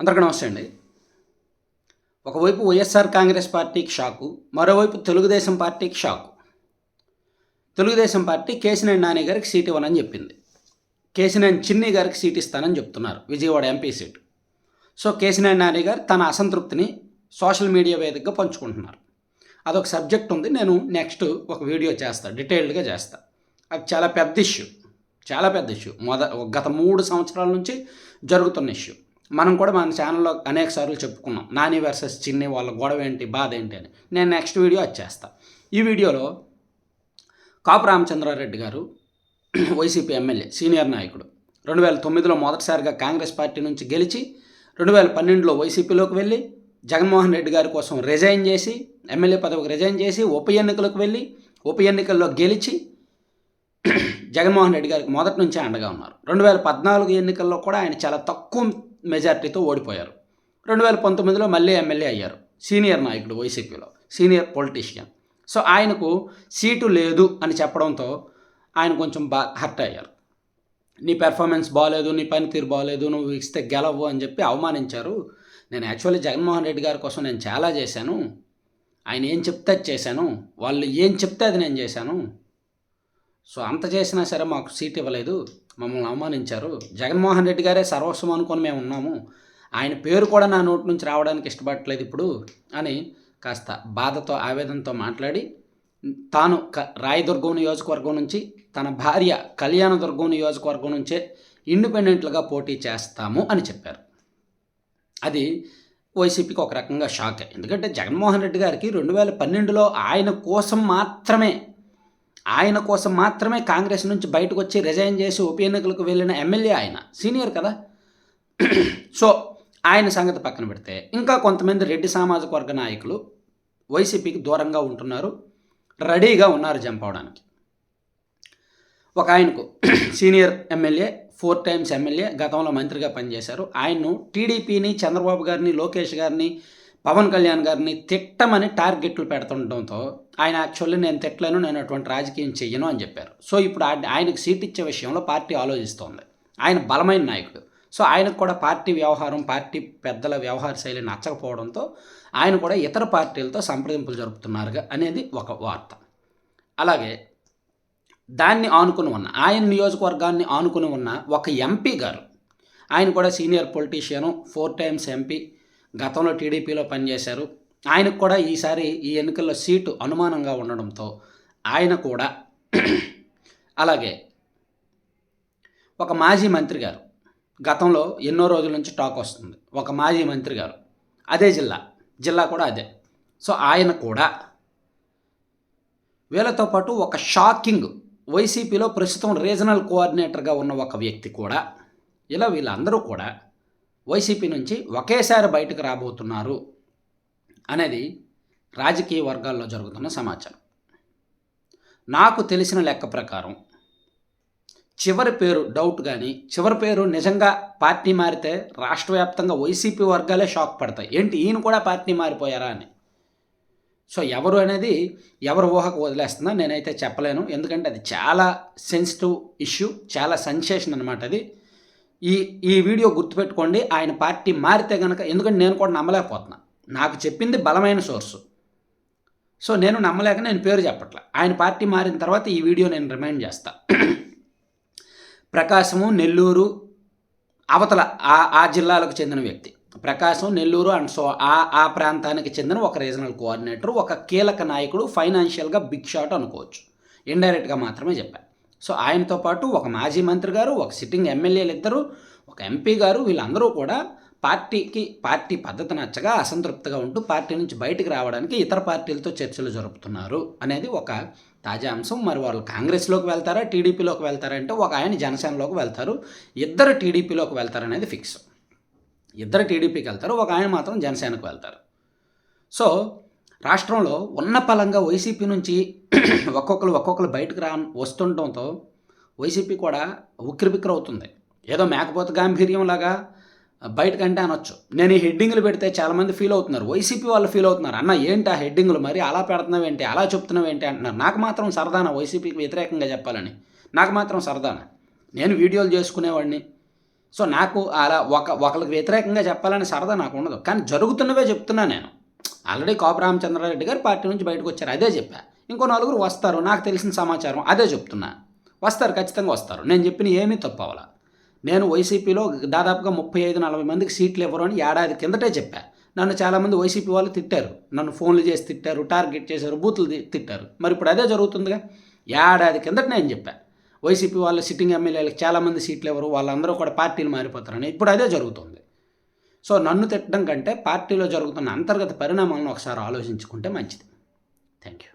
అందరికీ నమస్తే అండి. ఒకవైపు వైఎస్ఆర్ కాంగ్రెస్ పార్టీకి షాకు మరోవైపు తెలుగుదేశం పార్టీకి షాకు. తెలుగుదేశం పార్టీ కేసినేని నాని గారికి సీట్ ఇవ్వనని చెప్పింది. కేసినేని చిన్ని గారికి సీట్ ఇస్తానని చెప్తున్నారు Vijayawada MP seat. So Kesineni Nani garu తన అసంతృప్తిని సోషల్ మీడియా వేదికగా పంచుకుంటున్నారు. అదొక సబ్జెక్ట్ ఉంది నేను నెక్స్ట్ ఒక వీడియో చేస్తా డీటెయిల్డ్గా చేస్తా. అది చాలా పెద్ద ఇష్యూ చాలా పెద్ద ఇష్యూ. మొద గత మూడు సంవత్సరాల నుంచి జరుగుతున్న ఇష్యూ. మనం కూడా మన ఛానల్లో అనేక సార్లు చెప్పుకున్నాం. నాని వర్సెస్ చిన్ని వాళ్ళ గొడవ ఏంటి బాధ ఏంటి అని. నేను నెక్స్ట్ వీడియో వచ్చేస్తాను ఈ వీడియోలో కాపు రామచంద్రారెడ్డి గారు వైసీపీ ఎమ్మెల్యే సీనియర్ నాయకుడు. రెండు వేల తొమ్మిదిలో మొదటిసారిగా కాంగ్రెస్ పార్టీ నుంచి గెలిచి రెండు వేల పన్నెండులో వైసీపీలోకి వెళ్ళి జగన్మోహన్ రెడ్డి గారి కోసం రిజైన్ చేసి ఎమ్మెల్యే పదవికి రిజైన్ చేసి ఉప ఎన్నికలకు వెళ్ళి ఉప ఎన్నికల్లో గెలిచి జగన్మోహన్ రెడ్డి గారికి మొదటి నుంచే అండగా ఉన్నారు. రెండు వేల పద్నాలుగు ఎన్నికల్లో కూడా ఆయన చాలా తక్కువ మెజార్టీతో ఓడిపోయారు. రెండు వేల పంతొమ్మిదిలో మళ్ళీ ఎమ్మెల్యే అయ్యారు. సీనియర్ నాయకుడు వైసీపీలో. Senior politician. సో ఆయనకు సీటు లేదు అని చెప్పడంతో ఆయన కొంచెం బా హర్ట్ అయ్యారు. నీ పెర్ఫార్మెన్స్ బాగాలేదు నీ పనితీరు బాగాలేదు నువ్వు ఇస్తే గెలవు అని చెప్పి అవమానించారు. నేను యాక్చువల్లీ జగన్మోహన్ రెడ్డి గారి కోసం నేను చాలా చేశాను. ఆయన ఏం చెప్తే చేశాను. వాళ్ళు ఏం చెప్తే అది నేను చేశాను. సో అంత చేసినా సరే మాకు సీట్ ఇవ్వలేదు. మమ్మల్ని అవమానించారు. జగన్మోహన్ రెడ్డి గారే సర్వస్వం అనుకొని మేము ఉన్నాము. ఆయన పేరు కూడా నా నోటి నుంచి రావడానికి ఇష్టపడట్లేదు ఇప్పుడు అని కాస్త బాధతో ఆవేదనతో మాట్లాడి తాను క రాయదుర్గం నియోజకవర్గం నుంచి తన భార్య కళ్యాణదుర్గం నియోజకవర్గం నుంచే ఇండిపెండెంట్లుగా పోటీ చేస్తాము అని చెప్పారు. అది వైసీపీకి ఒక రకంగా షాక్. ఎందుకంటే జగన్మోహన్ రెడ్డి గారికి రెండు వేల పన్నెండులో ఆయన కోసం మాత్రమే ఆయన కోసం మాత్రమే కాంగ్రెస్ నుంచి బయటకు వచ్చి రిజైన్ చేసి ఉప ఎన్నికలకు వెళ్ళిన ఎమ్మెల్యే ఆయన. సీనియర్ కదా. సో ఆయన సంగతి పక్కన పెడితే ఇంకా కొంతమంది రెడ్డి సామాజిక వర్గ నాయకులు వైసీపీకి దూరంగా ఉంటున్నారు. రెడీగా ఉన్నారు జంప్ అవడానికి ఒక ఆయనకు senior MLA four times MLA గతంలో మంత్రిగా పనిచేశారు. ఆయన్ను టీడీపీని చంద్రబాబు గారిని లోకేష్ గారిని పవన్ కళ్యాణ్ గారిని తిట్టమని టార్గెట్లు పెడుతుండటంతో ఆయన యాక్చువల్లీ నేను తిట్టలేను నేను అటువంటి రాజకీయం చెయ్యను అని చెప్పారు. సో ఇప్పుడు ఆయనకు సీట్ ఇచ్చే విషయంలో పార్టీ ఆలోచిస్తోంది. ఆయన బలమైన నాయకుడు. సో ఆయనకు కూడా పార్టీ వ్యవహారం పార్టీ పెద్దల వ్యవహార శైలి నచ్చకపోవడంతో ఆయన కూడా ఇతర పార్టీలతో సంప్రదింపులు జరుపుతున్నారుగా అనేది ఒక వార్త. అలాగే దాన్ని ఆనుకుని ఉన్న ఆయన నియోజకవర్గాన్ని ఆనుకుని ఉన్న ఒక ఎంపీ గారు ఆయన కూడా senior politician four times MP గతంలో టీడీపీలో పనిచేశారు. ఆయనకు కూడా ఈసారి ఈ ఎన్నికల్లో సీటు అనుమానంగా ఉండడంతో ఆయన కూడా అలాగే ఒక మాజీ మంత్రి గారు. గతంలో ఎన్నో రోజుల నుంచి టాక్ వస్తుంది. ఒక మాజీ మంత్రి గారు. అదే జిల్లా. జిల్లా కూడా అదే. సో ఆయన కూడా వీళ్ళతో పాటు ఒక షాకింగ్ వైసీపీలో ప్రస్తుతం రీజనల్ కోఆర్డినేటర్గా ఉన్న ఒక వ్యక్తి కూడా ఇలా వీళ్ళందరూ కూడా వైసీపీ నుంచి ఒకేసారి బయటకు రాబోతున్నారు అనేది రాజకీయ వర్గాల్లో జరుగుతున్న సమాచారం. నాకు తెలిసిన లెక్క ప్రకారం చివరి పేరు డౌట్ కానీ చివరి పేరు నిజంగా పార్టీ మారితే రాష్ట్ర వ్యాప్తంగా వైసీపీ వర్గాలే షాక్ పడతాయి. ఏంటి? ఈయన కూడా పార్టీ మారిపోయారా అని. సో ఎవరు అనేది ఎవరు ఊహకు వదిలేస్తుందో నేనైతే చెప్పలేను. ఎందుకంటే అది చాలా సెన్సిటివ్ ఇష్యూ చాలా సెన్సేషన్ అనమాట అది. ఈ ఈ వీడియో గుర్తుపెట్టుకోండి. ఆయన పార్టీ మారితే కనుక ఎందుకంటే నేను కూడా నమ్మలేకపోతున్నా. నాకు చెప్పింది బలమైన సోర్సు. సో నేను నమ్మలేక నేను పేరు చెప్పట్లే. ఆయన పార్టీ మారిన తర్వాత ఈ వీడియో నేను రిమైండ్ చేస్తా. ప్రకాశము నెల్లూరు అవతల ఆ ఆ జిల్లాలకు చెందిన వ్యక్తి. ప్రకాశం నెల్లూరు అండ్ సో ఆ ఆ ప్రాంతానికి చెందిన ఒక రీజనల్ కోఆర్డినేటర్ ఒక కీలక నాయకుడు ఫైనాన్షియల్గా బిగ్ షాట్ అనుకోవచ్చు. ఇండైరెక్ట్గా మాత్రమే చెప్పాను సో ఆయనతో పాటు ఒక మాజీ మంత్రి గారు ఒక సిట్టింగ్ ఎమ్మెల్యేలు ఇద్దరు ఒక ఎంపీ గారు వీళ్ళందరూ కూడా పార్టీకి పార్టీ పద్ధతి నచ్చగా అసంతృప్తిగా ఉంటూ పార్టీ నుంచి బయటికి రావడానికి ఇతర పార్టీలతో చర్చలు జరుపుతున్నారు అనేది ఒక తాజా అంశం. మరి వాళ్ళు కాంగ్రెస్లోకి వెళ్తారా టీడీపీలోకి వెళ్తారా అంటే ఒక ఆయన జనసేనలోకి వెళ్తారు ఇద్దరు టీడీపీలోకి వెళ్తారనేది ఫిక్స్. ఇద్దరు టీడీపీకి వెళ్తారు ఒక ఆయన మాత్రం జనసేనకు వెళ్తారు. సో రాష్ట్రంలో ఉన్న పలంగా వైసీపీ నుంచి ఒక్కొక్కరు ఒక్కొక్కరు బయటకు రా వస్తుండటంతో వైసీపీ కూడా ఉక్కిరిబిక్కిరవుతుంది ఏదో మేకపోతే గాంభీర్యంలాగా బయటకంటే అనొచ్చు. నేను ఈ హెడ్డింగ్లు పెడితే చాలామంది ఫీల్ అవుతున్నారు. వైసీపీ వాళ్ళు ఫీల్ అవుతున్నారు. అన్న ఏంటి ఆ హెడ్డింగ్లు? మరి అలా పెడుతున్నావు ఏంటి? అలా చెప్తున్నావు ఏంటి? అంటున్నారు. నాకు మాత్రం సరదాన వైసీపీకి వ్యతిరేకంగా చెప్పాలని. నాకు మాత్రం సరదాన. నేను వీడియోలు చేసుకునేవాడిని. సో నాకు అలా ఒక ఒకరికి వ్యతిరేకంగా చెప్పాలని సరదా నాకు ఉండదు. కానీ జరుగుతున్నవే చెప్తున్నా నేను. ఆల్రెడీ కాపు రామచంద్రారెడ్డి గారు పార్టీ నుంచి బయటకు వచ్చారు. అదే చెప్పా. ఇంకో నలుగురు వస్తారు. నాకు తెలిసిన సమాచారం అదే చెప్తున్నా. వస్తారు ఖచ్చితంగా వస్తారు. నేను చెప్పిన ఏమీ తప్పు నేను వైసీపీలో దాదాపుగా ముప్పై ఐదు నలభై మందికి సీట్లు ఇవ్వరు అని ఏడాది కిందటే చెప్పా. నన్ను చాలామంది వైసీపీ వాళ్ళు తిట్టారు. నన్ను ఫోన్లు చేసి తిట్టారు టార్గెట్ చేశారు బూతులు తిట్టారు. మరి ఇప్పుడు అదే జరుగుతుందిగా? ఏడాది కిందట నేను చెప్పా. వైసీపీ వాళ్ళు సిట్టింగ్ ఎమ్మెల్యేలకు చాలామంది సీట్లు ఎవరు వాళ్ళందరూ కూడా పార్టీలు మారిపోతారని. ఇప్పుడు అదే జరుగుతుంది. సో నన్ను తిట్టడం కంటే పార్టీలో జరుగుతున్న అంతర్గత పరిణామాలను ఒకసారి ఆలోచించుకుంటే మంచిది. Thank you